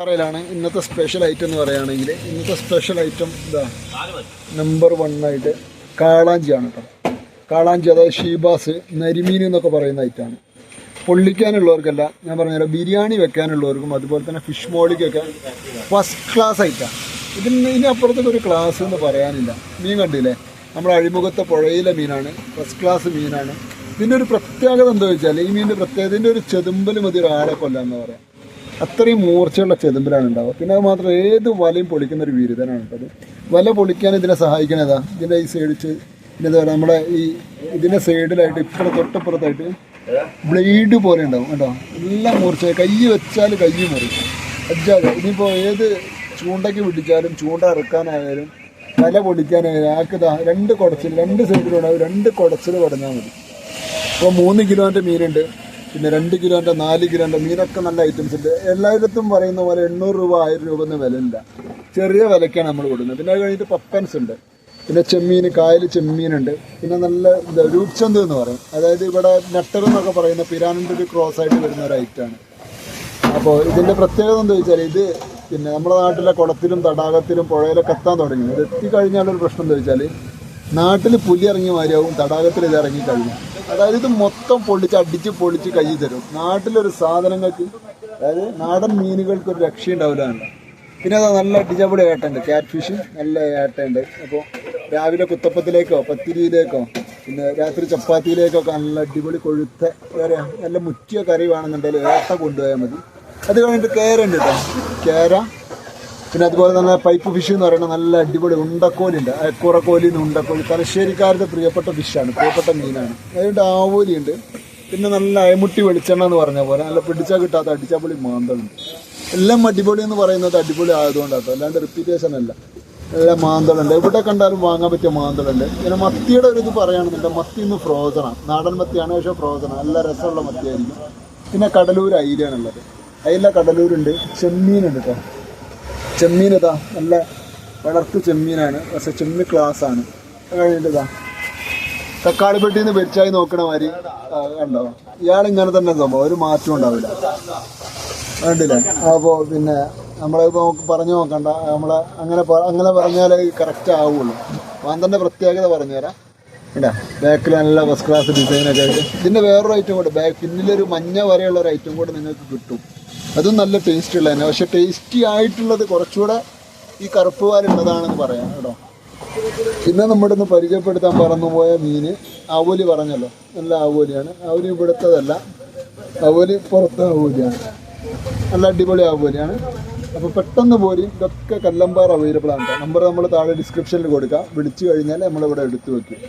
ാണ് ഇന്നത്തെ special item എന്ന് പറയുകയാണെങ്കിൽ ഇന്നത്തെ സ്പെഷ്യൽ ഐറ്റം ഇതാ നമ്പർ വൺ ആയിട്ട് കാളാഞ്ചിയാണ് കേട്ടോ. കാളാഞ്ചി അതായത് ഷീബാസ് നരിമീൻ എന്നൊക്കെ പറയുന്ന ഐറ്റമാണ് പൊള്ളിക്കാനുള്ളവർക്കല്ല ഞാൻ പറഞ്ഞു ബിരിയാണി വെക്കാനുള്ളവർക്കും അതുപോലെ തന്നെ ഫിഷ് മോളിക്കൊക്കെ ഫസ്റ്റ് ക്ലാസ് ഐറ്റമാണ് ഇതിന് ഇതിനപ്പുറത്തേക്ക് ഒരു ക്ലാസ് എന്ന് പറയാനില്ല. മീൻ കണ്ടില്ലേ? നമ്മുടെ അഴിമുഖത്തെ പുഴയിലെ മീനാണ് ഫസ്റ്റ് ക്ലാസ് മീനാണ്. ഇതിന്റെ ഒരു പ്രത്യേകത എന്താ വെച്ചാൽ ഈ മീനിന്റെ പ്രത്യേകത ഇതിന്റെ ഒരു ചെതുമ്പൽ മതി ഒരാളെ കൊല്ലാന്ന് പറയാം. അത്രയും മൂർച്ചയുള്ള ചെതുമ്പിലാണ് ഉണ്ടാവുക. പിന്നെ അത് മാത്രം ഏത് വലയും പൊളിക്കുന്ന ഒരു വീരുതനാണ് കേട്ടത് വല പൊളിക്കാൻ ഇതിനെ സഹായിക്കണതാ ഇതിന്റെ ഈ സൈഡിച്ച് പറയുക നമ്മുടെ ഈ ഇതിന്റെ സൈഡിലായിട്ട് ഇപ്പുറം തൊട്ടപ്പുറത്തായിട്ട് ബ്ലേഡ് പോലെ ഉണ്ടാവും കേട്ടോ. എല്ലാം മൂർച്ച കൈ വെച്ചാൽ കൈ മുറി. അജ്ജാതെ ഇനിയിപ്പോൾ ഏത് ചൂണ്ടയ്ക്ക് പിടിച്ചാലും ചൂണ്ട ഇറക്കാനായാലും വല പൊളിക്കാനായാലും ആക്കിതാ രണ്ട് കുടച്ചിൽ രണ്ട് സൈഡിലുണ്ടാവും രണ്ട് കുടച്ചിൽ പടഞ്ഞാൽ മതി. ഇപ്പോൾ മൂന്ന് കിലോന്റെ മീനുണ്ട്. പിന്നെ രണ്ട് കിലോന്റെ നാല് കിലോന്റെ മീനൊക്കെ നല്ല ഐറ്റംസ് ഉണ്ട് എല്ലായിടത്തും പറയുന്ന പോലെ എണ്ണൂറ് രൂപ ആയിരം രൂപ ഒന്നും വിലയില്ല. ചെറിയ വിലക്കാണ് നമ്മൾ കൊടുക്കുന്നത്. പിന്നെ അത് കഴിഞ്ഞിട്ട് പപ്പൻസ് ഉണ്ട് പിന്നെ ചെമ്മീൻ കായൽ ചെമ്മീനുണ്ട് പിന്നെ നല്ല എന്താ രൂപ്ചന്ത് എന്ന് പറയും. അതായത് ഇവിടെ നെട്ടർ എന്നൊക്കെ പറയുന്ന പിരാനിന്റെ ഒരു ക്രോസ് ആയിട്ട് വരുന്ന ഒരു ഐറ്റമാണ് അപ്പോൾ ഇതിന്റെ പ്രത്യേകത എന്താ വെച്ചാൽ ഇത് പിന്നെ നമ്മുടെ നാട്ടിലെ കുളത്തിലും തടാകത്തിലും പുഴയിലൊക്കെ എത്താൻ തുടങ്ങി. ഇത് എത്തിക്കഴിഞ്ഞാലൊരു പ്രശ്നം എന്താ വെച്ചാൽ നാട്ടിൽ പുലി ഇറങ്ങി മാതിരിയാവും തടാകത്തിൽ ഇത് ഇറങ്ങി കഴിഞ്ഞു. അതായത് ഇത് മൊത്തം പൊളിച്ച് അടിച്ച് പൊളിച്ച് കൈ തരും. നാട്ടിലൊരു സാധനങ്ങൾക്ക് അതായത് നാടൻ മീനുകൾക്ക് ഒരു രക്ഷയുണ്ടാവില്ല പിന്നെ അത് നല്ല അടിച്ചപൊളി ഏട്ടുണ്ട് ക്യാറ്റ് ഫിഷ് നല്ല ഏട്ടുണ്ട് അപ്പോൾ രാവിലെ കുത്തപ്പത്തിലേക്കോ പത്തിരിയിലേക്കോ പിന്നെ രാത്രി ചപ്പാത്തിയിലേക്കൊക്കെ നല്ല അടിപൊളി കൊഴുത്ത വേറെ നല്ല മുറ്റിയ കറി വേണമെന്നുണ്ടെങ്കിൽ ഏട്ട കൊണ്ടുപോയാൽ മതി. അത് കഴിഞ്ഞിട്ട് കേര ഉണ്ട് കേട്ടോ. കേര പിന്നെ അതുപോലെ തന്നെ പൈപ്പ് ഫിഷ് എന്ന് പറയുന്നത് നല്ല അടിപൊളി ഉണ്ടക്കോലുണ്ട്. കുറക്കോലിന്ന് ഉണ്ടക്കോലി. തലശ്ശേരിക്കാരുടെ പ്രിയപ്പെട്ട ഫിഷാണ് പ്രിയപ്പെട്ട മീനാണ്. അതുകൊണ്ട് ആവോലിയുണ്ട്. പിന്നെ നല്ല അയമുട്ടി വെളിച്ചെണ്ണ എന്ന് പറഞ്ഞ പോലെ നല്ല പിടിച്ചാൽ കിട്ടാത്ത അടിച്ചാപ്പൊളി മാന്തളുണ്ട്. എല്ലാം അടിപൊളി എന്ന് പറയുന്നത് അടിപൊളി ആയതുകൊണ്ടാണ് അല്ലാണ്ട് റിപ്പീറ്റേഷൻ അല്ല. നല്ല മാന്തളുണ്ട്. എവിടെ കണ്ടാലും വാങ്ങാൻ പറ്റിയ മാന്തളുണ്ട്. പിന്നെ മത്തിയുടെ ഒരു ഇത് പറയുകയാണെന്നുണ്ടെങ്കിൽ മത്തി ഇന്ന് ഫ്രോസണാണ് നാടൻ മത്തിയാണ് പക്ഷേ ഫ്രോസണാണ് നല്ല രസമുള്ള മത്തിയായിരിക്കും. പിന്നെ കടലൂർ അയിലാണുള്ളത് അയില കടലൂരുണ്ട്. ചെമ്മീനുണ്ട് കേട്ടോ. ചെമ്മീൻ ഇതാ നല്ല വളർത്തു ചെമ്മീനാണ്. പക്ഷെ ചെമ്മീൻ ആണ് കഴിഞ്ഞിട്ടതാ തക്കാളി നിന്ന് വെച്ചായി നോക്കണ മാതിരി കണ്ടോ? ഇയാൾ ഇങ്ങനെ തന്നെ സംഭവം. ഒരു മാറ്റം ഉണ്ടാവില്ല. കണ്ടില്ലേ? അപ്പോൾ പിന്നെ നമ്മളെ നമുക്ക് പറഞ്ഞു നോക്കണ്ട. നമ്മളെ അങ്ങനെ അങ്ങനെ പറഞ്ഞാലേ കറക്റ്റ് ആവുള്ളൂ. തന്നെ പ്രത്യേകത പറഞ്ഞുതരാം. ഇടാ ബാക്കിൽ നല്ല ഫസ്റ്റ് ക്ലാസ് ഡിസൈനൊക്കെ ആയിട്ട്. ഇതിന്റെ വേറൊരു ഐറ്റം കൂടെ ബാക്ക് പിന്നിലൊരു മഞ്ഞ വരെയുള്ള ഒരു ഐറ്റം കൂടെ നിങ്ങൾക്ക് കിട്ടും. അതും നല്ല ടേസ്റ്റ് ഉള്ള തന്നെ. പക്ഷെ ടേസ്റ്റി ആയിട്ടുള്ളത് കുറച്ചുകൂടെ ഈ കറുപ്പ് പാലുള്ളതാണെന്ന് പറയാം കേട്ടോ. പിന്നെ നമ്മുടെ ഒന്ന് പരിചയപ്പെടുത്താൻ പറന്നുപോയ മീന് അവലി പറഞ്ഞല്ലോ. നല്ല അവലിയാണ്. അവലി ഇവിടുത്തതല്ല. അവലി പുറത്തെ അവലിയാണ്. നല്ല അടിപൊളി അവലിയാണ്. അപ്പോൾ പെട്ടെന്ന് പോരി. ഇതൊക്കെ കല്ലമ്പാർ അവൈലബിൾ ആണ് നമ്പർ നമ്മൾ താഴെ ഡിസ്ക്രിപ്ഷനിൽ കൊടുക്കാം. വിളിച്ചു കഴിഞ്ഞാൽ നമ്മളിവിടെ എടുത്തു വെക്കും.